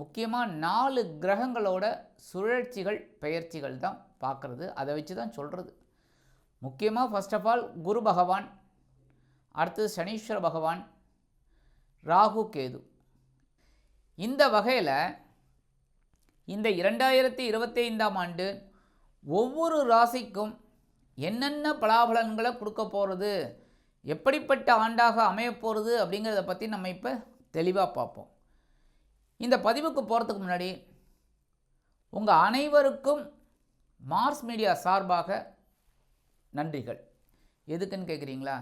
முக்கியமாக நாலு கிரகங்களோட சுழற்சிகள் பெயர்ச்சிகள் தான் பார்க்குறது. அதை வச்சு தான் சொல்கிறது முக்கியமாக ஃபஸ்ட் ஆஃப் ஆல் குரு பகவான் அடுத்தது சனீஸ்வர பகவான் ராகு கேது. இந்த வகையில் இந்த இரண்டாயிரத்தி இருபத்தி ஐந்தாம் ஆண்டு ஒவ்வொரு ராசிக்கும் என்னென்ன பலாபலன்களை கொடுக்க போகிறது எப்படிப்பட்ட ஆண்டாக அமையப்போகிறது அப்படிங்கிறத பற்றி நம்ம இப்போ தெளிவாக பார்ப்போம். இந்த பதிவுக்கு போகிறதுக்கு முன்னாடி உங்கள் அனைவருக்கும் மார்ஸ் மீடியா சார்பாக நன்றிகள். எதுக்குன்னு கேட்குறீங்களா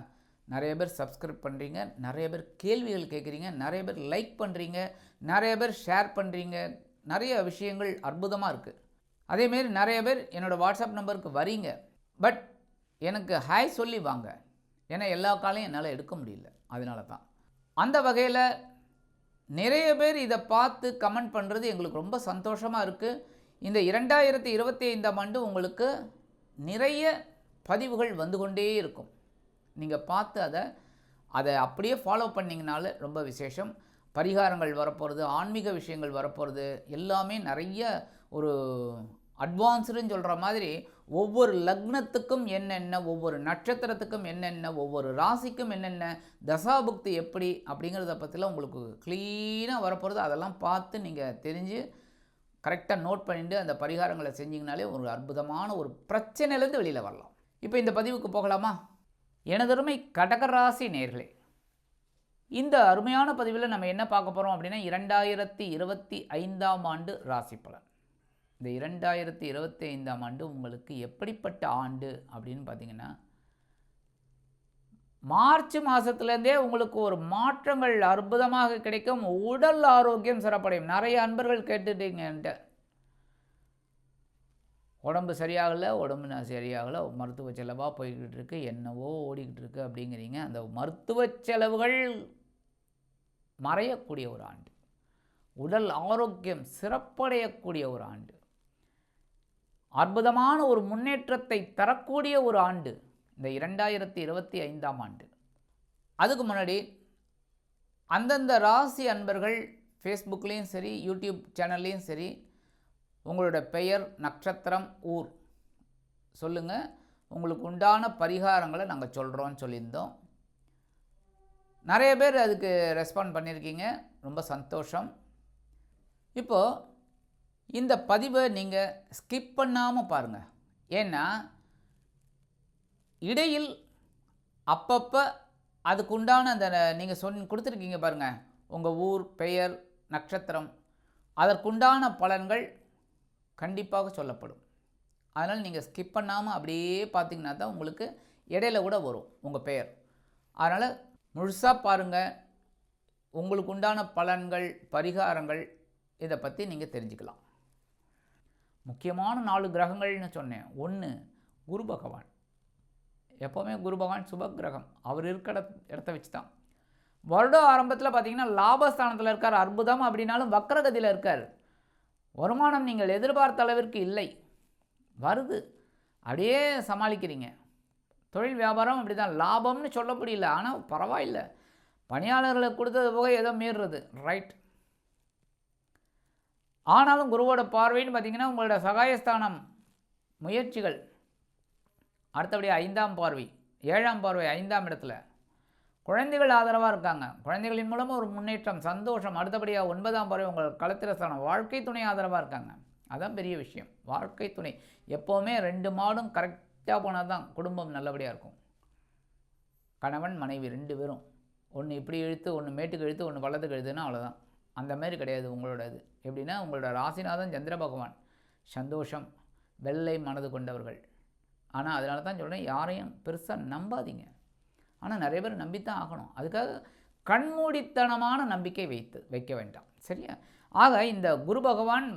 நிறைய பேர் சப்ஸ்கிரைப் பண்ணுறீங்க நிறைய பேர் கேள்விகள் கேட்குறீங்க நிறைய பேர் லைக் பண்ணுறீங்க நிறைய பேர் ஷேர் பண்ணுறீங்க நிறைய விஷயங்கள் அற்புதமாக இருக்குது அதேமாரி நிறைய பேர் என்னோடய வாட்ஸ்அப் நம்பருக்கு வரீங்க பட் எனக்கு ஹாய் சொல்லி வாங்க. ஏன்னா எல்லா காலையும் என்னால் எடுக்க முடியல. அதனால தான் அந்த வகையில் நிறைய பேர் இதை பார்த்து கமெண்ட் பண்ணுறது எங்களுக்கு ரொம்ப சந்தோஷமாக இருக்குது இந்த இரண்டாயிரத்தி இருபத்தி ஐந்தாம் ஆண்டு உங்களுக்கு நிறைய பதிவுகள் வந்து கொண்டே இருக்கும். நீங்கள் பார்த்து அதை அதை அப்படியே ஃபாலோ பண்ணிங்கனால ரொம்ப விசேஷம். பரிகாரங்கள் வரப்போகிறது ஆன்மீக விஷயங்கள் வரப்போகிறது எல்லாமே நிறைய ஒரு அட்வான்ஸ்டுன்னு சொல்கிற மாதிரி ஒவ்வொரு லக்னத்துக்கும் என்னென்ன ஒவ்வொரு நட்சத்திரத்துக்கும் என்னென்ன ஒவ்வொரு ராசிக்கும் என்னென்ன தசாபுக்தி எப்படி அப்படிங்கிறத பற்றிலாம் உங்களுக்கு க்ளீனாக வரப்போகிறது அதெல்லாம் பார்த்து நீங்கள் தெரிஞ்சு கரெக்டாக நோட் பண்ணிட்டு அந்த பரிகாரங்களை செஞ்சிங்கனாலே ஒரு அற்புதமான ஒரு பிரச்சனையிலேருந்து வெளியில் வரலாம். இப்போ இந்த பதிவுக்கு போகலாமா? எனதருமை கடகராசி நேர்களே இந்த அருமையான பதிவில் நம்ம என்ன பார்க்க போகிறோம் அப்படின்னா இரண்டாயிரத்தி இருபத்தி ஐந்தாம் ஆண்டு ராசி பலன். இந்த இரண்டாயிரத்தி இருபத்தி ஐந்தாம் ஆண்டு உங்களுக்கு எப்படிப்பட்ட ஆண்டு அப்படின்னு பார்த்தீங்கன்னா மார்ச் மாதத்துலேருந்தே உங்களுக்கு ஒரு மாற்றங்கள் அற்புதமாக கிடைக்கும். உடல் ஆரோக்கியம் சிறப்படையும். நிறைய அன்பர்கள் கேட்டுட்டீங்கன்ட்டு உடம்பு சரியாகலை உடம்பு நான் சரியாகலை மருத்துவ செலவாக போய்கிட்டு இருக்கு என்னவோ ஓடிக்கிட்டு இருக்கு அப்படிங்கிறீங்க. அந்த மருத்துவ செலவுகள் மறையக்கூடிய ஒரு ஆண்டு. உடல் ஆரோக்கியம் சிறப்படையக்கூடிய ஒரு ஆண்டு. அற்புதமான ஒரு முன்னேற்றத்தை தரக்கூடிய ஒரு ஆண்டு இந்த இரண்டாயிரத்தி இருபத்தி ஐந்தாம் ஆண்டு. அதுக்கு முன்னாடி அந்தந்த ராசி அன்பர்கள் ஃபேஸ்புக்லேயும் சரி யூடியூப் சேனல்லையும் சரி உங்களோட பெயர் நட்சத்திரம் ஊர் சொல்லுங்கள் உங்களுக்கு உண்டான பரிகாரங்களை நாங்கள் சொல்கிறோன்னு சொல்லியிருந்தோம். நிறைய பேர் அதுக்கு ரெஸ்பாண்ட் பண்ணியிருக்கீங்க. ரொம்ப சந்தோஷம். இப்போது இந்த பதிவை நீங்கள் ஸ்கிப் பண்ணாமல் பாருங்கள் ஏன்னா இடையில் அப்பப்போ அதுக்கு உண்டான அந்த நீங்கள் சொன் கொடுத்துருக்கீங்க பாருங்கள் உங்கள் ஊர் பெயர் நட்சத்திரம் அதற்குண்டான பலன்கள் கண்டிப்பாக சொல்லப்படும். அதனால் நீங்கள் ஸ்கிப் பண்ணாமல் அப்படியே பார்த்தீங்கன்னா தான் உங்களுக்கு இடையில கூட வரும் உங்கள் பெயர். அதனால் முழுசாக பாருங்கள் உங்களுக்கு உண்டான பலன்கள் பரிகாரங்கள் இதை பற்றி நீங்கள் தெரிஞ்சுக்கலாம். முக்கியமான நாலு கிரகங்கள்னு சொன்னேன். ஒன்று குரு பகவான். எப்போவுமே குரு பகவான் சுப கிரகம். அவர் இருக்கிற இடத்த வச்சு தான் வருடம் ஆரம்பத்தில் பார்த்தீங்கன்னா லாபஸ்தானத்தில் இருக்கார். அற்புதம் அப்படின்னாலும் வக்கரகதியில் இருக்கார். வருமானம் நீங்கள் எதிர்பார்த்த அளவிற்கு இல்லை. வருது. அப்படியே சமாளிக்கிறீங்க. தொழில் வியாபாரம் அப்படி தான் லாபம்னு சொல்ல முடியல ஆனால் பரவாயில்லை. பணியாளர்களுக்கு கொடுத்தது போக ஏதோ மீறுறது. ரைட் ஆனாலும் குருவோட பார்வைன்னு பார்த்தீங்கன்னா உங்களோட சகாயஸ்தானம் முயற்சிகள். அடுத்தபடியாக ஐந்தாம் பார்வை ஏழாம் பார்வை ஐந்தாம் இடத்துல. குழந்தைகள் ஆதரவாக இருக்காங்க. குழந்தைகளின் மூலமாக ஒரு முன்னேற்றம் சந்தோஷம். அடுத்தபடியாக ஒன்பதாம் பறவை உங்கள் களத்திரஸ்தானம் வாழ்க்கை துணை ஆதரவாக இருக்காங்க. அதான் பெரிய விஷயம். வாழ்க்கை துணை. எப்போவுமே ரெண்டு மாடும் கரெக்டாக போனால் தான் குடும்பம் நல்லபடியாக இருக்கும். கணவன் மனைவி ரெண்டு பேரும். ஒன்று இப்படி இழுத்து ஒன்று மேட்டுக்கு இழுத்து ஒன்று வலதுக்கு இழுத்துன்னா அவ்வளோதான் அந்த மாதிரி கிடையாது உங்களோட இது எப்படின்னா உங்களோட ராசிநாதன் சந்திர பகவான். சந்தோஷம் வெள்ளை மனது கொண்டவர்கள். ஆனால் அதனால தான் சொல்கிறேன் யாரையும் பெருசாக நம்பாதீங்க. ஆனால் நிறைய பேர் நம்பித்தான் ஆகணும். அதுக்காக கண்மூடித்தனமான நம்பிக்கை வைத்து வைக்க வேண்டாம். சரியா? ஆக இந்த குரு பகவான்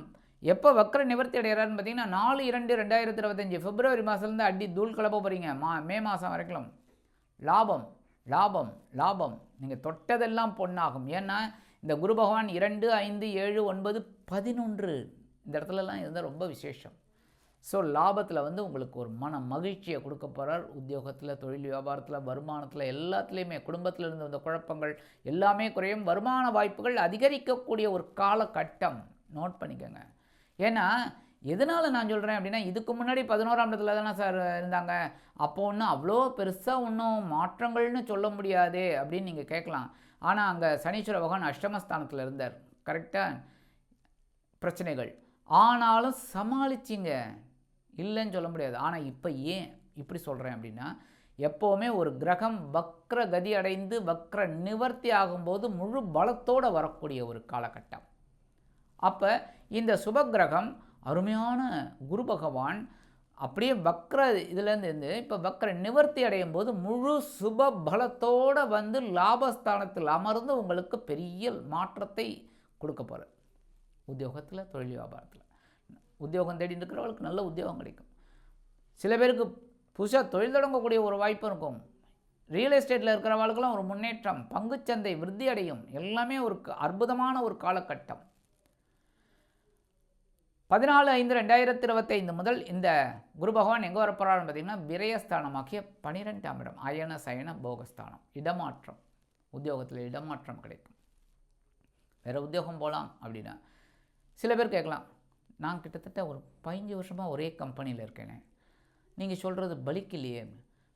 எப்போ வக்கர நிவர்த்தி அடைகிறாருன்னு பார்த்தீங்கன்னா நாலு இரண்டு ரெண்டாயிரத்தி இருபத்தஞ்சி பிப்ரவரி மாதத்துலேருந்து அடி தூள் கிளப்ப போகிறீங்க மா மே மாதம் வரைக்கும். லாபம் லாபம் லாபம். நீங்கள் தொட்டதெல்லாம் பொண்ணாகும் ஏன்னா இந்த குரு பகவான் இரண்டு ஐந்து ஏழு ஒன்பது பதினொன்று இந்த இடத்துலலாம் இருந்தால் ரொம்ப விசேஷம். ஸோ லாபத்தில் வந்து உங்களுக்கு ஒரு மன மகிழ்ச்சியை கொடுக்க போகிறார் உத்தியோகத்தில் தொழில் வியாபாரத்தில் வருமானத்தில் எல்லாத்துலேயுமே குடும்பத்தில் இருந்து வந்த குழப்பங்கள் எல்லாமே குறையும். வருமான வாய்ப்புகள் அதிகரிக்கக்கூடிய ஒரு காலகட்டம். நோட் பண்ணிக்கோங்க. ஏன்னா எதனால் நான் சொல்கிறேன் அப்படின்னா இதுக்கு முன்னாடி பதினோராம் இடத்துல தானே சார் இருந்தாங்க. அப்போ ஒன்றும் அவ்வளோ பெருசாக ஒன்றும் மாற்றங்கள்னு சொல்ல முடியாதே அப்படின்னு நீங்கள் கேட்கலாம். ஆனால் அங்கே சனீஸ்வர பகவான் அஷ்டமஸ்தானத்தில் இருந்தார். கரெக்டாக பிரச்சனைகள். ஆனாலும் சமாளிச்சிங்க. இல்லைன்னு சொல்ல முடியாது. ஆனால் இப்போ ஏன் இப்படி சொல்கிறேன் அப்படின்னா எப்போவுமே ஒரு கிரகம் வக்ர கதி அடைந்து வக்ர நிவர்த்தி ஆகும்போது முழு பலத்தோடு வரக்கூடிய ஒரு காலகட்டம். அப்போ இந்த சுபகிரகம் அருமையான குரு பகவான் அப்படியே வக்ர இதுலேருந்து இருந்து இப்போ வக்ர நிவர்த்தி அடையும் போது முழு சுப பலத்தோடு வந்து லாபஸ்தானத்தில் அமர்ந்து உங்களுக்கு பெரிய மாற்றத்தை கொடுக்க போகிறார். உத்தியோகத்தில் தொழில் வியாபாரத்தில். உத்தியோகம் தேடி இருக்கிறவங்களுக்கு நல்ல உத்தியோகம் கிடைக்கும். சில பேருக்கு புதுசாக தொழில் தொடங்கக்கூடிய ஒரு வாய்ப்பு இருக்கும். ரியல் எஸ்டேட்டில் இருக்கிறவங்களுக்கெல்லாம் ஒரு முன்னேற்றம் பங்குச்சந்தை விருத்தி அடையும். எல்லாமே ஒரு அற்புதமான ஒரு காலகட்டம். பதினாலு ஐந்து ரெண்டாயிரத்தி இருபத்தைந்து முதல் இந்த குரு பகவான் எங்கே வரப்போகிறான்னு பார்த்தீங்கன்னா விரயஸ்தானமாக்கிய பனிரெண்டாம் இடம் அயன சயன போகஸ்தானம். இடமாற்றம். உத்தியோகத்தில் இடமாற்றம் கிடைக்கும். வேறு உத்தியோகம் போகலாம் அப்படின்னா சில பேர் கேட்கலாம் நான் கிட்டத்தட்ட ஒரு பதினஞ்சு வருஷமாக ஒரே கம்பெனியில் இருக்கேனே. நீங்கள் சொல்கிறது பலிக்கலையே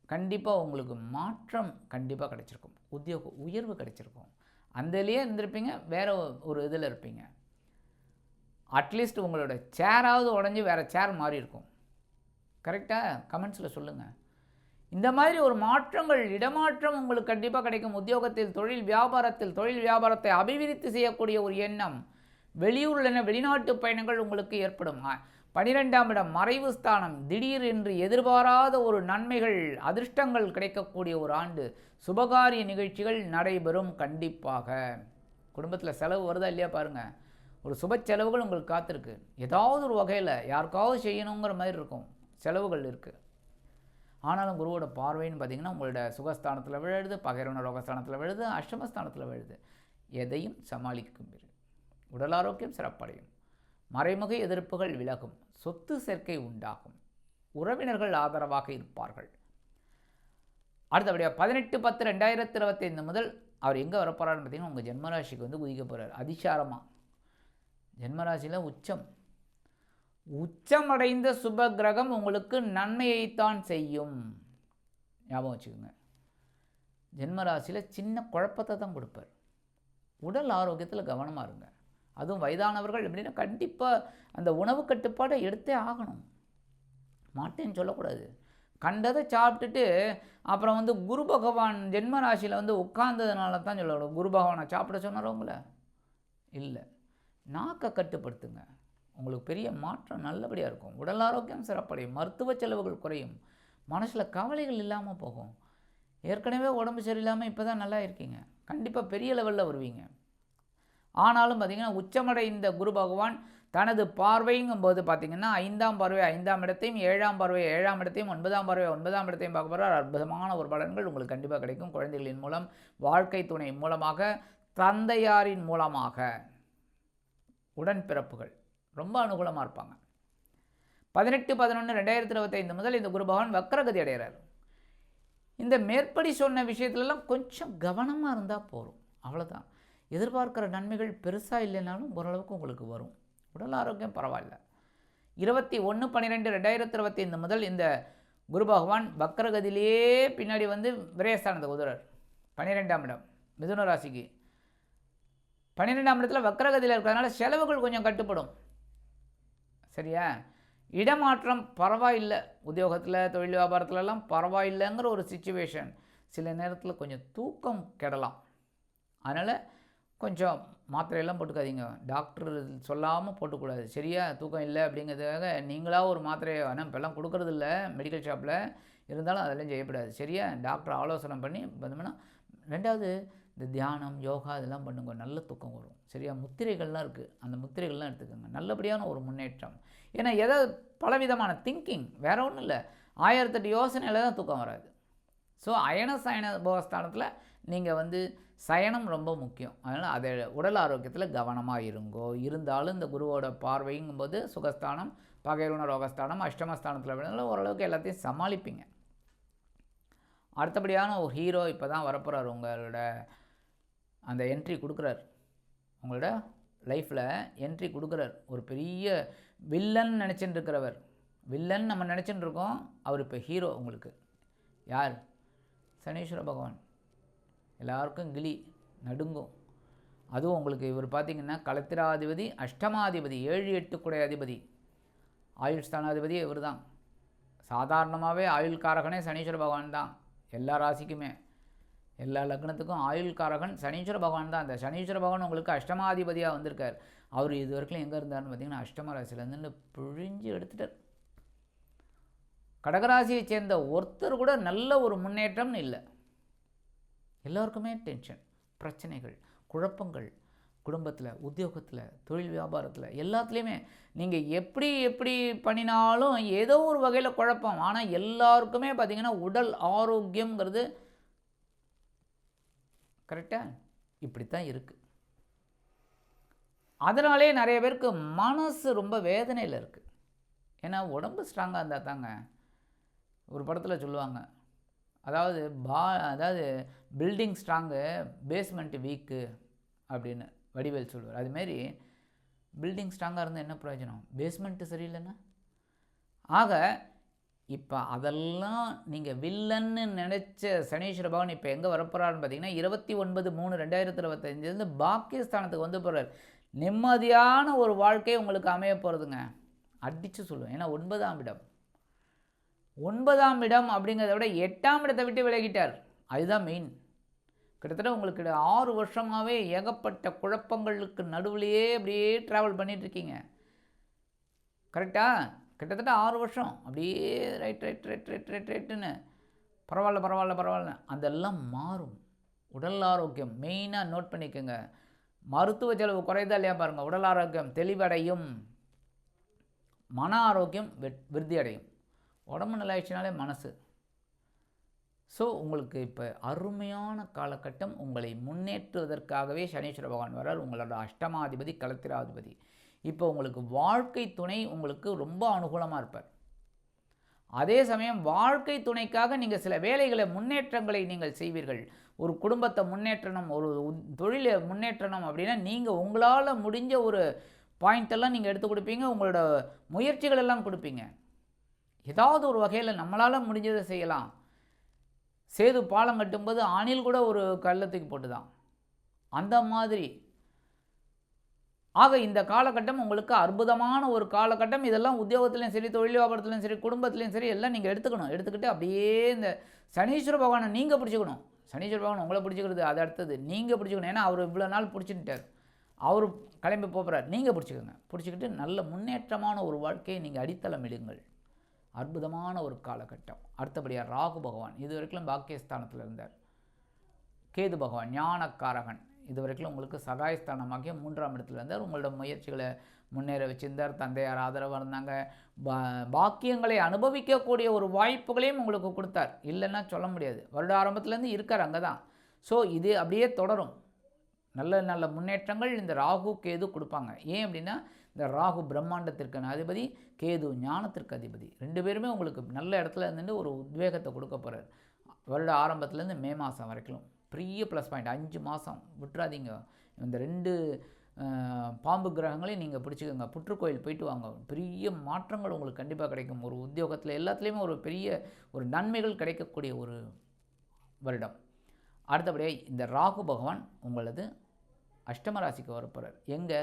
கண்டிப்பாக உங்களுக்கு மாற்றம் கண்டிப்பாக கிடச்சிருக்கும். உத்தியோக உயர்வு கிடச்சிருக்கும். அந்தலேயே இருந்திருப்பீங்க வேறு ஒரு இதில் இருப்பீங்க. அட்லீஸ்ட் உங்களோட சேராவது உடஞ்சி வேறு சேர் மாறி இருக்கும். கரெக்டாக கமெண்ட்ஸில் சொல்லுங்கள் இந்த மாதிரி ஒரு மாற்றங்கள் இடமாற்றம் உங்களுக்கு கண்டிப்பாக கிடைக்கும். உத்தியோகத்தில் தொழில் வியாபாரத்தில் தொழில் வியாபாரத்தை அபிவிருத்தி செய்யக்கூடிய ஒரு எண்ணம். வெளியூரில் வெளிநாட்டு பயணங்கள் உங்களுக்கு ஏற்படும். பனிரெண்டாம் இடம் மறைவு ஸ்தானம். திடீர் என்று எதிர்பாராத ஒரு நன்மைகள் அதிர்ஷ்டங்கள் கிடைக்கக்கூடிய ஒரு ஆண்டு. சுபகாரிய நிகழ்ச்சிகள் நடைபெறும் கண்டிப்பாக. குடும்பத்தில் செலவு வருதா இல்லையா பாருங்கள் ஒரு சுப செலவுகள் உங்களுக்கு காத்திருக்கு. ஏதாவது ஒரு வகையில் யாருக்காவது செய்யணுங்கிற மாதிரி இருக்கும். செலவுகள் இருக்குது ஆனாலும் குருவோட பார்வைன்னு பார்த்திங்கன்னா உங்களோட சுகஸ்தானத்தில் விழுது பகைரவன ரோகஸ்தானத்தில் விழுது அஷ்டமஸ்தானத்தில் விழுது. எதையும் சமாளிக்கும் உடல் ஆரோக்கியம் சிறப்படையும். மறைமுக எதிர்ப்புகள் விலகும். சொத்து சேர்க்கை உண்டாகும். உறவினர்கள் ஆதரவாக இருப்பார்கள். அடுத்தபடியாக பதினெட்டு பத்து ரெண்டாயிரத்தி இருபத்தைந்து முதல் அவர் எங்கே வரப்போகிறாருன்னு பார்த்தீங்கன்னா உங்கள் ஜென்மராசிக்கு வந்து குதிக்க போகிறார் அதிசாரமாக ஜென்மராசியில் உச்சம். உச்சமடைந்த சுப கிரகம் உங்களுக்கு நன்மையைத்தான் செய்யும். ஞாபகம் வச்சுக்கோங்க. ஜென்மராசியில் சின்ன குழப்பத்தை தான் கொடுப்பார். உடல் ஆரோக்கியத்தில் கவனமாக இருங்க. அதுவும் வயதானவர்கள் எப்படின்னா கண்டிப்பாக அந்த உணவு கட்டுப்பாடை எடுத்தே ஆகணும். மாட்டேன்னு சொல்லக்கூடாது. கண்டதை சாப்பிட்டுட்டு அப்புறம் வந்து குரு பகவான் ஜென்ம ராசியில் வந்து உட்கார்ந்ததுனால தான் சொல்லக்கூடாது குரு பகவானை சாப்பிட சொன்னார் உங்களை? இல்லை. நாக்கை கட்டுப்படுத்துங்க. உங்களுக்கு பெரிய மாற்றம் நல்லபடியாக இருக்கும். உடல் ஆரோக்கியம் சிறப்படையும். மருத்துவ செலவுகள் குறையும். மனசில் கவலைகள் இல்லாமல் போகும். ஏற்கனவே உடம்பு சரியில்லாமல் இப்போ தான் நல்லா இருக்கீங்க. கண்டிப்பாக பெரிய லெவலில் வருவீங்க. ஆனாலும் பார்த்திங்கன்னா உச்சமடைந்த குரு பகவான் தனது பார்வைங்கும்போது பார்த்திங்கன்னா ஐந்தாம் பார்வை ஐந்தாம் இடத்தையும் ஏழாம் பார்வை ஏழாம் இடத்தையும் ஒன்பதாம் பார்வை ஒன்பதாம் இடத்தையும் பார்க்க போகிறார் அற்புதமான ஒரு பலன்கள் உங்களுக்கு கண்டிப்பாக கிடைக்கும். குழந்தைகளின் மூலம் வாழ்க்கை துணை மூலமாக தந்தையாரின் மூலமாக. உடன்பிறப்புகள். ரொம்ப அனுகூலமாக இருப்பாங்க. பதினெட்டு பதினொன்று ரெண்டாயிரத்தி இருபத்தைந்து முதல் இந்த குரு பகவான் வக்கரகதி அடைகிறார் இந்த மேற்படி சொன்ன விஷயத்துலலாம் கொஞ்சம் கவனமாக இருந்தால் போகும் அவ்வளோதான் எதிர்பார்க்குற நன்மைகள் பெருசாக இல்லைனாலும் ஓரளவுக்கு உங்களுக்கு வரும். உடல் ஆரோக்கியம் பரவாயில்ல. இருபத்தி ஒன்று பன்னிரெண்டு ரெண்டாயிரத்தி இருபத்தி ஐந்து முதல் இந்த குரு பகவான் வக்கரகதியிலே பின்னாடி வந்து விரயஸ்தானந்த குதிரர் பன்னிரெண்டாம் இடம் மிதுன ராசிக்கு. பன்னிரெண்டாம் இடத்துல வக்கரகதியில் இருக்கிறதுனால செலவுகள் கொஞ்சம் கட்டுப்படும். சரியா? இடமாற்றம் பரவாயில்லை. உத்தியோகத்தில் தொழில் வியாபாரத்துலலாம் பரவாயில்லைங்கிற ஒரு சுச்சுவேஷன் சில நேரத்தில் கொஞ்சம் தூக்கம் கெடலாம். அதனால் கொஞ்சம் மாத்திரையெல்லாம் போட்டுக்காதீங்க. டாக்டர் சொல்லாமல் போட்டுக்கூடாது. சரியா? தூக்கம் இல்லை அப்படிங்கிறதுக்காக நீங்களாக ஒரு மாத்திரையை ஆனால் இப்போல்லாம் கொடுக்கறது இல்லை மெடிக்கல் ஷாப்பில் இருந்தாலும் அதெல்லாம் செய்யக்கூடாது சரியா? டாக்டர் ஆலோசனை பண்ணி பார்த்தோம்னா ரெண்டாவது இந்த தியானம் யோகா இதெல்லாம் பண்ணுங்க. நல்ல தூக்கம் வரும். சரியா? முத்திரைகள்லாம் இருக்குது அந்த முத்திரைகள்லாம் எடுத்துக்கோங்க. நல்லபடியான ஒரு முன்னேற்றம். ஏன்னா எதோ பலவிதமான திங்கிங் வேற ஒன்றும் இல்லை. ஆயிரத்தெட்டு யோசனையில் தான் தூக்கம் வராது. ஸோ அயன சயன போகஸ்தானத்தில் நீங்கள் வந்து சயனம் ரொம்ப முக்கியம். அதனால் அதை உடல் ஆரோக்கியத்தில் கவனமாக இருங்கோ. இருந்தாலும் இந்த குருவோட பார்வைங்கும்போது சுகஸ்தானம் பகைருண ரோகஸ்தானம் அஷ்டமஸ்தானத்தில் விழுந்தாலும் ஓரளவுக்கு எல்லாத்தையும் சமாளிப்பீங்க. அடுத்தபடியான ஒரு ஹீரோ இப்போ தான் வரப்போகிறார் உங்களோட அந்த என்ட்ரி கொடுக்குறார். உங்களோட லைஃப்பில் என்ட்ரி கொடுக்குறார். ஒரு பெரிய வில்லன் நினச்சிட்டு இருக்கிறவர் வில்லன் நம்ம நினச்சிட்டு இருக்கோம் அவர் இப்போ ஹீரோ உங்களுக்கு. யார்? சனீஸ்வர பகவான். எல்லாருக்கும் கிளி நடுங்கும். அதுவும் உங்களுக்கு இவர் பார்த்தீங்கன்னா கலத்திராதிபதி அஷ்டமாதிபதி ஏழு எட்டு குடை அதிபதி ஆயுள் ஸ்தானாதிபதி இவர் தான் சாதாரணமாகவே ஆயுள் காரகனே சனீஸ்வர பகவான் தான் எல்லா ராசிக்குமே. எல்லா லக்னத்துக்கும் ஆயுள் காரகன் சனீஸ்வர பகவான் தான். அந்த சனீஸ்வர பகவான் உங்களுக்கு அஷ்டமாதிபதியாக வந்திருக்கார். அவர் இது வரைக்கும் எங்கே இருந்தார்னு பார்த்தீங்கன்னா அஷ்டம ராசியிலேருந்து பிழிஞ்சு எடுத்துட்டார். கடகராசியை சேர்ந்த ஒருத்தர் கூட நல்ல ஒரு முன்னேற்றம்னு இல்லை. எல்லாருக்குமே டென்ஷன் பிரச்சனைகள் குழப்பங்கள் குடும்பத்தில் உத்தியோகத்தில் தொழில் வியாபாரத்தில் எல்லாத்துலேயுமே நீங்கள் எப்படி எப்படி பண்ணினாலும் ஏதோ ஒரு வகையில் குழப்பம். ஆனால் எல்லாருக்குமே பார்த்திங்கன்னா உடல் ஆரோக்கியங்கிறது கரெக்டாக இப்படி தான் இருக்குது அதனாலே நிறைய பேருக்கு மனசு ரொம்ப வேதனையில் இருக்குது ஏன்னா உடம்பு ஸ்ட்ராங்காக இருந்தால் தாங்க ஒரு படத்தில் சொல்லுவாங்க. அதாவது பா அதாவது பில்டிங் ஸ்ட்ராங்கு பேஸ்மெண்ட்டு வீக்கு அப்படின்னு வடிவேல் சொல்லுவார். அதுமாரி பில்டிங் ஸ்ட்ராங்காக இருந்தால் என்ன பிரயோஜனம்? பேஸ்மெண்ட்டு சரியில்லைன்னா? ஆக இப்போ அதெல்லாம் நீங்கள் வில்லன்னு நினச்ச சனீஸ்வர பகவான் இப்போ எங்கே வரப்போகிறான்னு பார்த்தீங்கன்னா இருபத்தி ஒன்பது மூணு ரெண்டாயிரத்தி இருபத்தஞ்சிலேருந்து பாக்கியஸ்தானத்துக்கு வந்து போகிறார் நிம்மதியான ஒரு வாழ்க்கை உங்களுக்கு அமைய போகிறதுங்க அடித்து சொல்லுவேன். ஏன்னா ஒன்பதாம் இடம். ஒன்பதாம் இடம் அப்படிங்கிறத விட எட்டாம் இடத்தை விட்டு விலகிட்டார். அதுதான் மெயின் கிட்டத்தட்ட உங்களுக்கு ஆறு வருஷமாகவே ஏகப்பட்ட குழப்பங்களுக்கு நடுவுலையே அப்படியே ட்ராவல் பண்ணிகிட்ருக்கீங்க கரெக்டாக கிட்டத்தட்ட ஆறு வருஷம். அப்படியே right right right right right ரைட்டுன்னு. பரவாயில்ல பரவாயில்ல பரவாயில்ல. அதெல்லாம் மாறும். உடல் ஆரோக்கியம் மெயினாக நோட் பண்ணிக்கோங்க. மருத்துவ செலவு குறைதா இல்லையா பாருங்கள் உடல் ஆரோக்கியம் தெளிவடையும். மன ஆரோக்கியம் விருத்தி அடையும். உடம்பு நல்லாயிடுச்சுனாலே மனசு. ஸோ உங்களுக்கு இப்போ அருமையான காலகட்டம். உங்களை முன்னேற்றுவதற்காகவே சனீஸ்வர பகவான் வரார் உங்களோட அஷ்டமாதிபதி கலத்திராதிபதி. இப்போ உங்களுக்கு வாழ்க்கை துணை உங்களுக்கு ரொம்ப அனுகூலமாக இருப்பார். அதே சமயம் வாழ்க்கை துணைக்காக நீங்கள் சில வேலைகளை முன்னேற்றங்களை நீங்கள் செய்வீர்கள். ஒரு குடும்பத்தை முன்னேற்றணும் ஒரு தொழிலை முன்னேற்றணும் அப்படின்னா நீங்கள் உங்களால் முடிஞ்ச ஒரு பாயிண்டெல்லாம் நீங்கள் எடுத்து கொடுப்பீங்க உங்களோட முயற்சிகள் எல்லாம் கொடுப்பீங்க. ஏதாவது ஒரு வகையில் நம்மளால் முடிஞ்சதை செய்யலாம். சேது பாலம் கட்டும்போது அணில் கூட ஒரு கள்ளத்துக்கு போட்டு தான் அந்த மாதிரி ஆக இந்த காலகட்டம் உங்களுக்கு அற்புதமான ஒரு காலகட்டம். இதெல்லாம் உத்தியோகத்துலையும் சரி தொழில் வியாபாரத்துலையும் சரி குடும்பத்துலையும் சரி எல்லாம் நீங்கள் எடுத்துக்கணும். எடுத்துக்கிட்டு அப்படியே இந்த சனீஸ்வர பகவானை நீங்கள் பிடிச்சிக்கணும். சனீஸ்வர பகவான் உங்களை பிடிச்சிக்கிறது அது அடுத்தது. நீங்கள் பிடிச்சிக்கணும். ஏன்னா அவர் இவ்வளோ நாள் பிடிச்சிட்டார் அவர் கிளம்பி போகிறார் நீங்கள் பிடிச்சிக்கோங்க. பிடிச்சிக்கிட்டு நல்ல முன்னேற்றமான ஒரு வாழ்க்கையை நீங்கள் அடித்தளம் இடுங்கள். அற்புதமான ஒரு காலகட்டம். அடுத்தபடியாக ராகு பகவான். இது வரைக்கும் பாக்கியஸ்தானத்தில் இருந்தார். கேது பகவான் ஞானக்காரகன். இது வரைக்கும் உங்களுக்கு சகாயஸ்தானமாகிய மூன்றாம் இடத்துல இருந்தார். உங்களோட முயற்சிகளை முன்னேற வச்சிருந்தார். தந்தையார் ஆதரவாக இருந்தாங்க. பா பாக்கியங்களை அனுபவிக்கக்கூடிய ஒரு வாய்ப்புகளையும் உங்களுக்கு கொடுத்தார். இல்லைன்னா சொல்ல முடியாது. வருட ஆரம்பத்துலேருந்து இருக்கார் அங்கே தான் ஸோ இது அப்படியே தொடரும். நல்ல நல்ல முன்னேற்றங்கள் இந்த ராகு கேது கொடுப்பாங்க. ஏன் அப்படின்னா இந்த ராகு பிரம்மாண்டத்திற்கு அதிபதி கேது ஞானத்திற்கு அதிபதி. ரெண்டு பேருமே உங்களுக்கு நல்ல இடத்துல இருந்துட்டு ஒரு உத்வேகத்தை கொடுக்க போகிறார் வருட ஆரம்பத்துலேருந்து மே மாதம் வரைக்கும். பெரிய ப்ளஸ் பாயிண்ட் அஞ்சு மாதம் விட்டுறாதீங்க. இந்த ரெண்டு பாம்பு கிரகங்களையும் நீங்கள் பிடிச்சிக்கோங்க. புற்றுக்கோயில் போயிட்டு வாங்க. பெரிய மாற்றங்கள் உங்களுக்கு கண்டிப்பாக கிடைக்கும். ஒரு உத்தியோகத்தில் எல்லாத்துலேயுமே ஒரு பெரிய ஒரு நன்மைகள் கிடைக்கக்கூடிய ஒரு வருடம். அடுத்தபடியாக இந்த ராகு பகவான் உங்களது அஷ்டம ராசிக்கு வரப்போகிறார் எங்கே?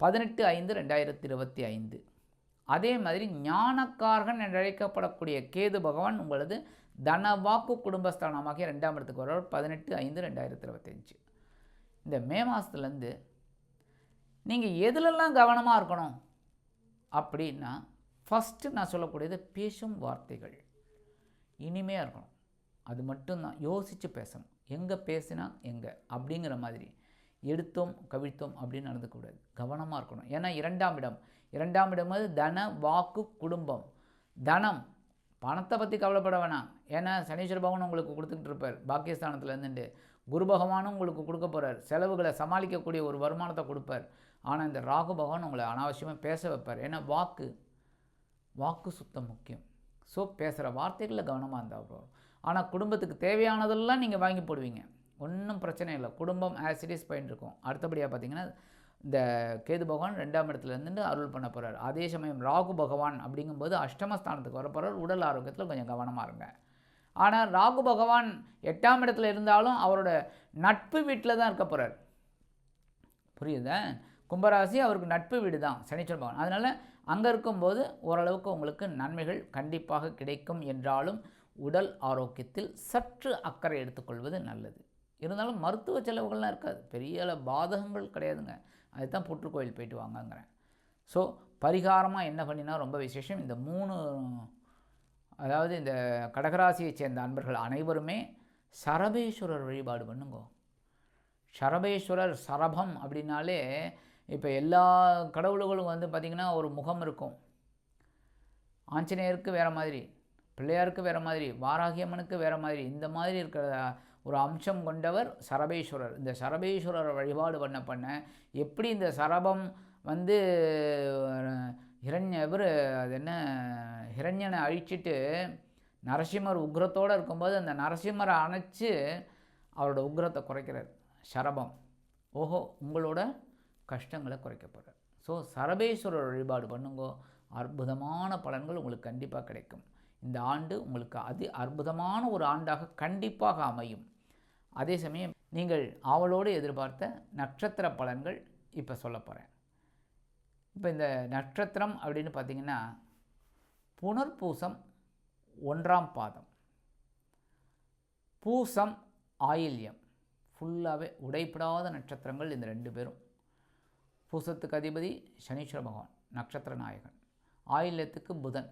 பதினெட்டு ஐந்து ரெண்டாயிரத்தி இருபத்தி ஐந்து. அதே மாதிரி ஞானக்காரகன் என்றழைக்கப்படக்கூடிய கேது பகவான் உங்களது தன வாக்கு குடும்பஸ்தானமாகிய ரெண்டாம் இடத்துக்கு வர பதினெட்டு ஐந்து ரெண்டாயிரத்தி இருபத்தஞ்சி. இந்த மே மாதத்துலேருந்து நீங்கள் எதுலெல்லாம் கவனமாக இருக்கணும்? அப்படின்னா ஃபஸ்ட்டு நான் சொல்லக்கூடியது பேசும் வார்த்தைகள். இனிமையாக இருக்கணும். அது மட்டும்தான். யோசித்து பேசணும். எங்கே பேசினா எங்கே? அப்படிங்கிற மாதிரி. எடுத்தோம் கவிழ்த்தோம் அப்படின்னு நடந்துக்கூடாது கவனமாக இருக்கணும். ஏன்னா இரண்டாம் இடம். இரண்டாம் இடம் வந்து தன வாக்கு குடும்பம். தனம். பணத்தை பற்றி கவலைப்பட வேணாம். ஏன்னா சனீஸ்வர பகவான் உங்களுக்கு கொடுத்துக்கிட்டு இருப்பார். பாக்கியஸ்தானத்தில் இருந்துட்டு. குரு பகவானும் உங்களுக்கு கொடுக்க போகிறார் செலவுகளை சமாளிக்கக்கூடிய ஒரு வருமானத்தை கொடுப்பார். ஆனால் இந்த ராகு பகவான் உங்களை அனாவசியமாக பேச வைப்பார். ஏன்னா வாக்கு வாக்கு சுத்தம் முக்கியம். ஸோ பேசுகிற வார்த்தைகளில் கவனமாக இருந்தால் போதும். ஆனால் குடும்பத்துக்கு தேவையானதெல்லாம் நீங்கள் வாங்கி போடுவீங்க. ஒன்றும் பிரச்சனை இல்லை. குடும்பம் ஆசிடிஸ் போயின்னு இருக்கும். அடுத்தபடியாக பார்த்தீங்கன்னா இந்த கேது பகவான் ரெண்டாம் இடத்துல இருந்துட்டு அருள் பண்ண போகிறார் அதே சமயம் ராகு பகவான் அப்படிங்கும்போது அஷ்டமஸ்தானத்துக்கு வரப்போகிறார் உடல் ஆரோக்கியத்தில் கொஞ்சம் கவனமாக இருங்க. ஆனால் ராகு பகவான் எட்டாம் இடத்துல இருந்தாலும் அவரோட நட்பு வீட்டில் தான் இருக்க போகிறார் புரியுதா? கும்பராசி அவருக்கு நட்பு வீடு தான் சனீஸ்வரன் பகவான். அதனால் அங்கே இருக்கும்போது ஓரளவுக்கு உங்களுக்கு நன்மைகள் கண்டிப்பாக கிடைக்கும் என்றாலும் உடல் ஆரோக்கியத்தில் சற்று அக்கறை எடுத்துக்கொள்வது நல்லது. இருந்தாலும் மருத்துவ செலவுகள்லாம் இருக்காது. பெரிய பாதகங்கள் கிடையாதுங்க. அதுதான் புற்றுக்கோயில் போயிட்டு வாங்கங்கிறேன். ஸோ பரிகாரமாக என்ன பண்ணினா ரொம்ப விசேஷம். இந்த மூணு அதாவது இந்த கடகராசியை சேர்ந்த அன்பர்கள் அனைவருமே சரபேஸ்வரர் வழிபாடு பண்ணுங்கோ. சரபேஸ்வரர் சரபம் அப்படின்னாலே இப்போ எல்லா கடவுள்களும் வந்து பார்த்திங்கன்னா ஒரு முகம் இருக்கும். ஆஞ்சநேயருக்கு வேறு மாதிரி பிள்ளையாருக்கு வேறு மாதிரி வாராகியம்மனுக்கு வேறு மாதிரி இந்த மாதிரி இருக்கிற ஒரு அம்சம் கொண்டவர் சரபேஸ்வரர். இந்த சரபேஸ்வரர் வழிபாடு பண்ண பண்ண எப்படி இந்த சரபம் வந்து ஹிரண்ய இவர் அது என்ன ஹிரண்யனை அழிச்சிட்டு நரசிம்மர் உக்ரத்தோடு இருக்கும்போது அந்த நரசிம்மரை அணைச்சி அவரோட உக்ரத்தை குறைக்கிறார். சரபம். ஓஹோ உங்களோட கஷ்டங்களை குறைக்கப்படுறார். ஸோ சரபேஸ்வரர் வழிபாடு பண்ணுங்கோ. அற்புதமான பலன்கள் உங்களுக்கு கண்டிப்பாக கிடைக்கும். இந்த ஆண்டு உங்களுக்கு அதி அற்புதமான ஒரு ஆண்டாக கண்டிப்பாக அமையும். அதே சமயம் நீங்கள் ஆவலோடு எதிர்பார்த்த நட்சத்திர பலன்கள் இப்போ சொல்ல போகிறேன் இப்போ இந்த நட்சத்திரம் அப்படின்னு பார்த்தீங்கன்னா புனர்பூசம் ஒன்றாம் பாதம். பூசம் ஆயில்யம். ஃபுல்லாகவே உடைப்படாத நட்சத்திரங்கள் இந்த ரெண்டு பேரும். பூசத்துக்கு அதிபதி சனீஸ்வர பகவான் நட்சத்திர நாயகன். ஆயில்யத்துக்கு புதன்.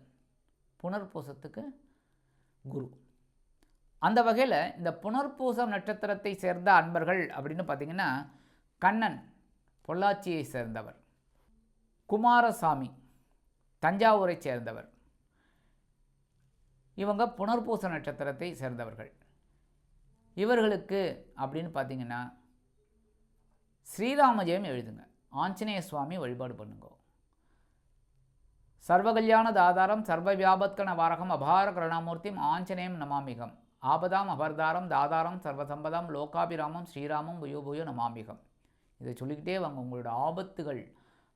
புனர்பூசத்துக்கு குரு. அந்த வகையில் இந்த புனர்பூசம் நட்சத்திரத்தை சேர்ந்த அன்பர்கள் அப்படின்னு பார்த்திங்கன்னா கண்ணன் பொள்ளாச்சியை சேர்ந்தவர் குமாரசாமி தஞ்சாவூரை சேர்ந்தவர். இவங்க புனர்பூச நட்சத்திரத்தை சேர்ந்தவர்கள். இவர்களுக்கு அப்படின்னு பார்த்தீங்கன்னா ஸ்ரீராம ஜெயம் எழுதுங்க. ஆஞ்சநேய சுவாமி வழிபாடு பண்ணுங்க. சர்வகல்யாண தாதாரம் சர்வ வியாபத்கண வாரகம் அபார கருணாமூர்த்திம் ஆஞ்சநேயம் நமாமிகம். ஆபதாம் அபர்தாரம் தாதாரம் சர்வசம்பதம் லோகாபிராமம் ஸ்ரீராமம் புயோ புயோ நமாமிகம். இதை சொல்லிக்கிட்டே வாங்க. உங்களோட ஆபத்துகள்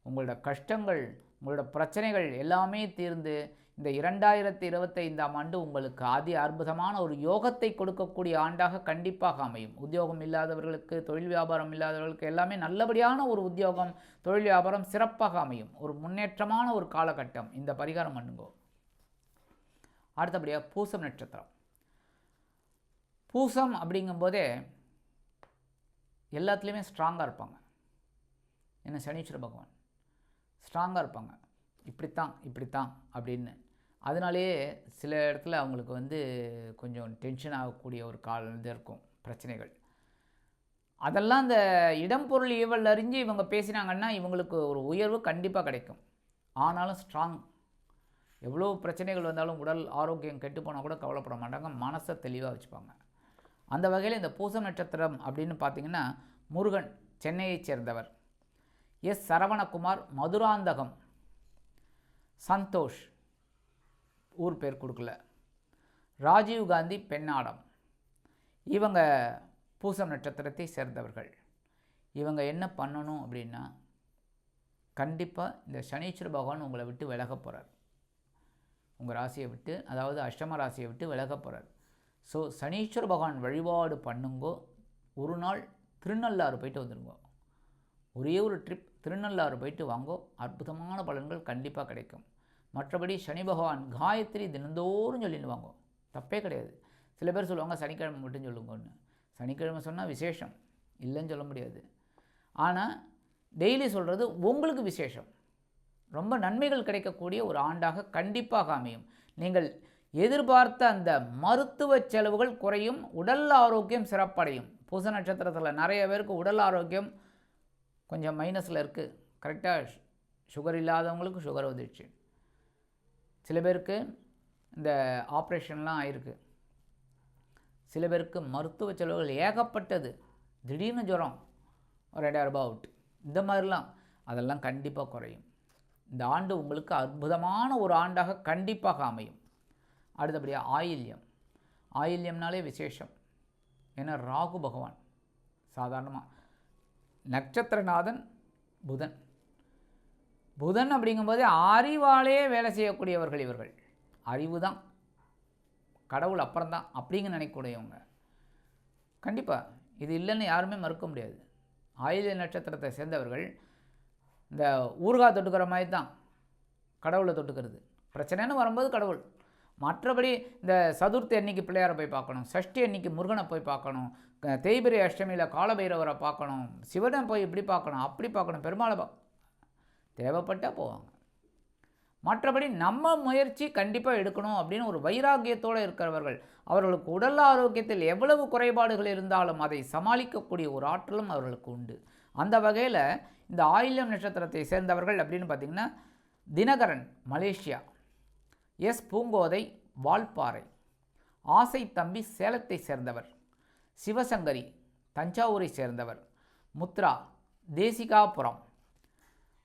உங்களோட கஷ்டங்கள் உங்களோட பிரச்சனைகள் எல்லாமே தீர்ந்து இந்த இரண்டாயிரத்தி இருபத்தைந்தாம் ஆண்டு உங்களுக்கு அதி அற்புதமான ஒரு யோகத்தை கொடுக்கக்கூடிய ஆண்டாக கண்டிப்பாக அமையும். உத்தியோகம் இல்லாதவர்களுக்கு தொழில் வியாபாரம் இல்லாதவர்களுக்கு எல்லாமே நல்லபடியான ஒரு உத்தியோகம் தொழில் வியாபாரம் சிறப்பாக அமையும். ஒரு முன்னேற்றமான ஒரு காலகட்டம். இந்த பரிகாரம் பண்ணுங்கோ. அடுத்தபடியாக பூசம் நட்சத்திரம். பூசம் அப்படிங்கும்போதே எல்லாத்துலேயுமே ஸ்ட்ராங்காக இருப்பாங்க. என்ன? சனீஸ்வர பகவான். ஸ்ட்ராங்காக இருப்பாங்க. இப்படித்தான் இப்படித்தான் அப்படின்னு. அதனாலேயே சில இடத்துல அவங்களுக்கு வந்து கொஞ்சம் டென்ஷன் ஆகக்கூடிய ஒரு கால இது இருக்கும் பிரச்சனைகள். அதெல்லாம் அந்த இடம் பொருள் இவள் அறிஞ்சு இவங்க பேசினாங்கன்னா இவங்களுக்கு ஒரு உயர்வு கண்டிப்பாக கிடைக்கும். ஆனாலும் ஸ்ட்ராங் எவ்வளோ பிரச்சனைகள் வந்தாலும் உடல் ஆரோக்கியம் கெட்டு போனால் கூட கவலைப்பட மாட்டாங்க மனசை தெளிவாக வச்சுப்பாங்க. அந்த வகையில் இந்த பூசம் நட்சத்திரம் அப்படின்னு பார்த்தீங்கன்னா முருகன் சென்னையைச் சேர்ந்தவர். எஸ். சரவணகுமார் மதுராந்தகம். சந்தோஷ் ஊர் பேர் கொடுக்கல. ராஜீவ் காந்தி பெண்ணாடம். இவங்க பூசம் நட்சத்திரத்தை சேர்ந்தவர்கள். இவங்க என்ன பண்ணணும் அப்படின்னா கண்டிப்பாக இந்த சனீஸ்வர பகவான் உங்களை விட்டு விலக போகிறார் உங்கள் ராசியை விட்டு அதாவது அஷ்டம ராசியை விட்டு விலக போகிறார் ஸோ சனீஸ்வர பகவான் வழிபாடு பண்ணுங்கோ ஒரு நாள் திருநள்ளாறு போயிட்டு வந்துடுங்கோ ஒரே ஒரு ட்ரிப் திருநள்ளாறு போயிட்டு வாங்கோ அற்புதமான பலன்கள் கண்டிப்பாக கிடைக்கும். மற்றபடி சனி பகவான் காயத்ரி தினந்தோறும் சொல்லிட்டு வாங்கோ. தப்பே கிடையாது. சில பேர் சொல்லுவாங்க சனிக்கிழமை மட்டும் சொல்லுங்கன்னு. சனிக்கிழமை சொன்னால் விசேஷம். இல்லைன்னு சொல்ல முடியாது. ஆனால் டெய்லி சொல்கிறது உங்களுக்கு விசேஷம். ரொம்ப நன்மைகள் கிடைக்கக்கூடிய ஒரு ஆண்டாக கண்டிப்பாக அமையும் நீங்கள் எதிர்பார்த்த அந்த மருத்துவ செலவுகள் குறையும் உடல் ஆரோக்கியம் சிறப்படையும். பூச நட்சத்திரத்தில் நிறைய பேருக்கு உடல் ஆரோக்கியம் கொஞ்சம் மைனஸில் இருக்குது கரெக்டாக சுகர் இல்லாதவங்களுக்கு சுகர் வந்துடுச்சு. சில பேருக்கு இந்த ஆப்ரேஷன்லாம் ஆயிருக்கு. சில பேருக்கு மருத்துவ செலவுகள் ஏகப்பட்டது. திடீர்னு ஜுரம் ஒரு ரெண்டாயிரம் ரூபாய் அவுட் இந்த மாதிரிலாம் அதெல்லாம் கண்டிப்பாக குறையும். இந்த ஆண்டு உங்களுக்கு அற்புதமான ஒரு ஆண்டாக கண்டிப்பாக அமையும். அடுத்தபடியாக ஆயில்யம். ஆயில்யம்னாலே விசேஷம். ஏன்னா ராகு பகவான் சாதாரணமாக நட்சத்திரநாதன் புதன். புதன் அப்படிங்கும்போது அறிவாலே வேலை செய்யக்கூடியவர்கள் இவர்கள். அறிவு தான் கடவுள் அப்புறம்தான் அப்படிங்க நினைக்கக்கூடியவங்க. கண்டிப்பாக இது இல்லைன்னு யாருமே மறுக்க முடியாது. ஆயுத நட்சத்திரத்தை சேர்ந்தவர்கள் இந்த ஊர்கா தொட்டுக்கிற மாதிரி தான் கடவுளை தொட்டுக்கிறது. பிரச்சனைன்னு வரும்போது கடவுள். மற்றபடி இந்த சதுர்த்தி அன்னைக்கு பிள்ளையாரை போய் பார்க்கணும் சஷ்டி அன்னைக்கு முருகனை போய் பார்க்கணும் க- தேய்பிரை அஷ்டமியில் காலபைரவரை பார்க்கணும் சிவனை போய் இப்படி பார்க்கணும் அப்படி பார்க்கணும் பெருமாளை பா தேவைப்பட்டால் போவாங்க. மற்றபடி நம்ம முயற்சி கண்டிப்பாக எடுக்கணும் அப்படின்னு ஒரு வைராக்கியத்தோடு இருக்கிறவர்கள் அவர்களுக்கு உடல் ஆரோக்கியத்தில் எவ்வளவு குறைபாடுகள் இருந்தாலும் அதை சமாளிக்கக்கூடிய ஒரு ஆற்றலும் அவர்களுக்கு உண்டு. அந்த வகையில் இந்த ஆயில்யம் நட்சத்திரத்தை சேர்ந்தவர்கள் அப்படின்னு பார்த்திங்கன்னா தினகரன் மலேசியா. எஸ் பூங்கோதை வால்பாறை. ஆசை தம்பி சேலத்தை சேர்ந்தவர். சிவசங்கரி தஞ்சாவூரை சேர்ந்தவர். முத்ரா தேசிகாபுரம்.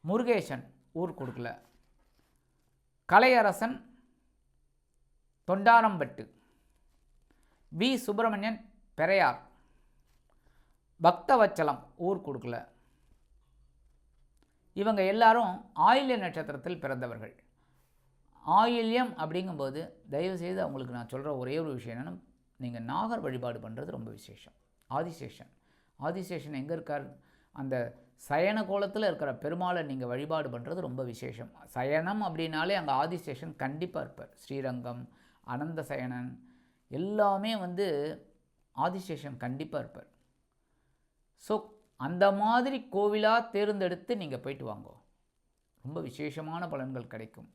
முருகேசன் ஊர் கொடுக்கல. கலையரசன் தொண்டாரம்பட்டு. வி. சுப்பிரமணியன் பெரையார். பக்தவச்சலம் ஊர் கொடுக்கல. இவங்க எல்லாரும் ஆயில்ய நட்சத்திரத்தில் பிறந்தவர்கள். ஆயில்யம் அப்படிங்கும்போது தயவுசெய்து அவங்களுக்கு நான் சொல்கிற ஒரே ஒரு விஷயம் என்னென்னா நீங்கள் நாகர் வழிபாடு பண்ணுறது ரொம்ப விசேஷம். ஆதிசேஷன். ஆதிசேஷன் எங்கே இருக்கார்? அந்த சயன கோலத்தில் இருக்கிற பெருமாளை நீங்கள் வழிபாடு பண்ணுறது ரொம்ப விசேஷம். சயனம் அப்படின்னாலே அங்கே ஆதிசேஷன் கண்டிப்பாக இருப்பார். ஸ்ரீரங்கம் அனந்த சயனன் எல்லாமே வந்து ஆதிசேஷன் கண்டிப்பாக இருப்பார். ஸோ அந்த மாதிரி கோவிலாக தேர்ந்தெடுத்து நீங்கள் போயிட்டு வாங்கோ. ரொம்ப விசேஷமான பலன்கள் கிடைக்கும்.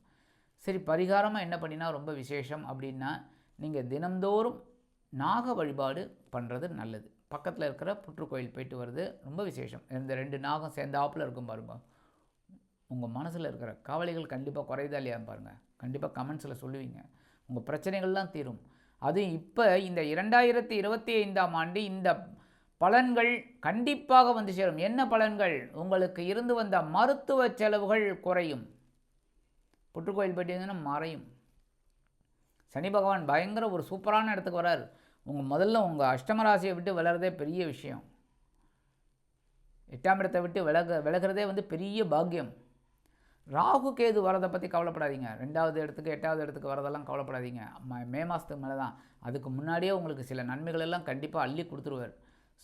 சரி பரிகாரமாக என்ன பண்ணினா ரொம்ப விசேஷம் அப்படின்னா நீங்கள் தினந்தோறும் நாக வழிபாடு பண்ணுறது நல்லது. பக்கத்தில் இருக்கிற புற்றுக்கோயில் போயிட்டு வர்றது ரொம்ப விசேஷம். இந்த ரெண்டு நாகம் சேர்ந்தாப்புல இருக்கும் பாருங்கள் உங்கள் மனசில் இருக்கிற கவலைகள் கண்டிப்பாக குறையுதா இல்லையான்னு பாருங்கள் கண்டிப்பாக கமெண்ட்ஸில் சொல்லுவீங்க. உங்கள் பிரச்சனைகள்லாம் தீரும். அது இப்போ இந்த இரண்டாயிரத்தி இருபத்தி ஐந்தாம் ஆண்டு இந்த பலன்கள் கண்டிப்பாக வந்து சேரும். என்ன பலன்கள்? உங்களுக்கு இருந்து வந்த மருத்துவ செலவுகள் குறையும். புற்றுக்கோயில் போயிட்டீங்கன்னா மறையும். சனி பகவான் பயங்கர ஒரு சூப்பரான இடத்துக்கு வரார். உங்கள் முதல்ல உங்கள் அஷ்டமராசியை விட்டு விலகிறதே பெரிய விஷயம். எட்டாம் இடத்தை விட்டு விலக விலகிறதே வந்து பெரிய பாக்கியம். ராகு கேது வரதை பற்றி கவலைப்படாதீங்க. ரெண்டாவது இடத்துக்கு எட்டாவது இடத்துக்கு வரதெல்லாம் கவலைப்படாதீங்க. ம- மே மாதத்துக்கு மேலே தான் அதுக்கு முன்னாடியே உங்களுக்கு சில நன்மைகள் எல்லாம் கண்டிப்பாக அள்ளி கொடுத்துருவார்.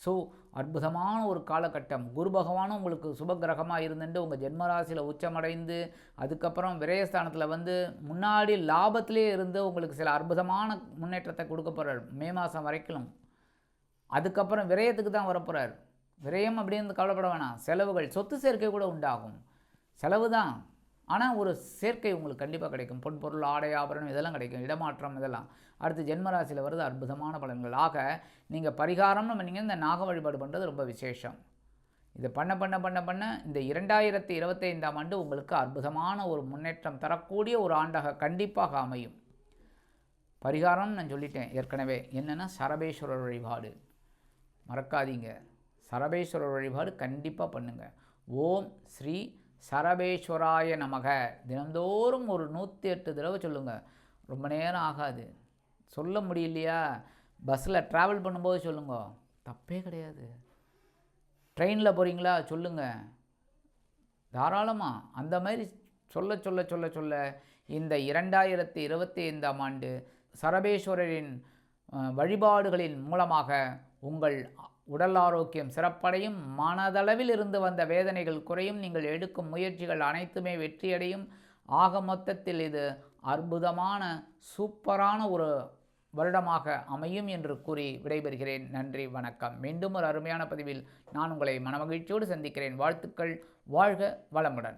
ஸோ அற்புதமான ஒரு காலகட்டம். குரு பகவானும் உங்களுக்கு சுபகிரகமாக இருந்துட்டு உங்கள் ஜென்மராசியில் உச்சமடைந்து அதுக்கப்புறம் விரயஸ்தானத்தில் வந்து முன்னாடி லாபத்திலே இருந்து உங்களுக்கு சில அற்புதமான முன்னேற்றத்தை கொடுக்க போகிறார் மே மாதம் வரைக்கும் அதுக்கப்புறம் விரயத்துக்கு தான் வரப்போகிறார் விரயம் அப்படின்னு கவலைப்பட வேணாம். செலவுகள் சொத்து சேர்க்கை கூட உண்டாகும். செலவு தான் ஆனால் ஒரு சேர்க்கை உங்களுக்கு கண்டிப்பாக கிடைக்கும். பொன் பொருள் ஆடை ஆபரணம் இதெல்லாம் கிடைக்கும். இடமாற்றம் இதெல்லாம். அடுத்து ஜென்மராசியில் வருது அற்புதமான பலன்கள். ஆக நீங்கள் பரிகாரம்னு பண்ணீங்க இந்த நாக வழிபாடு பண்ணுறது ரொம்ப விசேஷம். இதை பண்ண பண்ண பண்ண பண்ண இந்த இரண்டாயிரத்தி இருபத்தைந்தாம் ஆண்டு உங்களுக்கு அற்புதமான ஒரு முன்னேற்றம் தரக்கூடிய ஒரு ஆண்டாக கண்டிப்பாக அமையும். பரிகாரம்னு நான் சொல்லிட்டேன் ஏற்கனவே. என்னென்னா சரபேஸ்வரர் வழிபாடு. மறக்காதீங்க. சரபேஸ்வரர் வழிபாடு கண்டிப்பாக பண்ணுங்கள் ஓம் ஸ்ரீ சரபேஸ்வராய நமக. தினந்தோறும் ஒரு நூற்றி எட்டு தடவை சொல்லுங்கள் ரொம்ப நேரம் ஆகாது. சொல்ல முடியலையா? பஸ்ஸில் ட்ராவல் பண்ணும்போது சொல்லுங்க. தப்பே கிடையாது. ட்ரெயினில் போகிறீங்களா சொல்லுங்கள் தாராளமாக அந்த மாதிரி சொல்ல சொல்ல சொல்ல சொல்ல இந்த இரண்டாயிரத்தி இருபத்தி ஐந்தாம் ஆண்டு சரபேஸ்வரரின் வழிபாடுகளின் மூலமாக உங்கள் உடல் ஆரோக்கியம் சிறப்படையும் மனதளவில் இருந்து வந்த வேதனைகள் குறையும் நீங்கள் எடுக்கும் முயற்சிகள் அனைத்துமே வெற்றியடையும். ஆக மொத்தத்தில் இது அற்புதமான சூப்பரான ஒரு வருடமாக அமையும் என்று கூறி விடைபெறுகிறேன். நன்றி வணக்கம். மீண்டும் ஒரு அருமையான பதிவில் நான் உங்களை மனமகிழ்ச்சியோடு சந்திக்கிறேன். வாழ்த்துக்கள். வாழ்க வளமுடன்.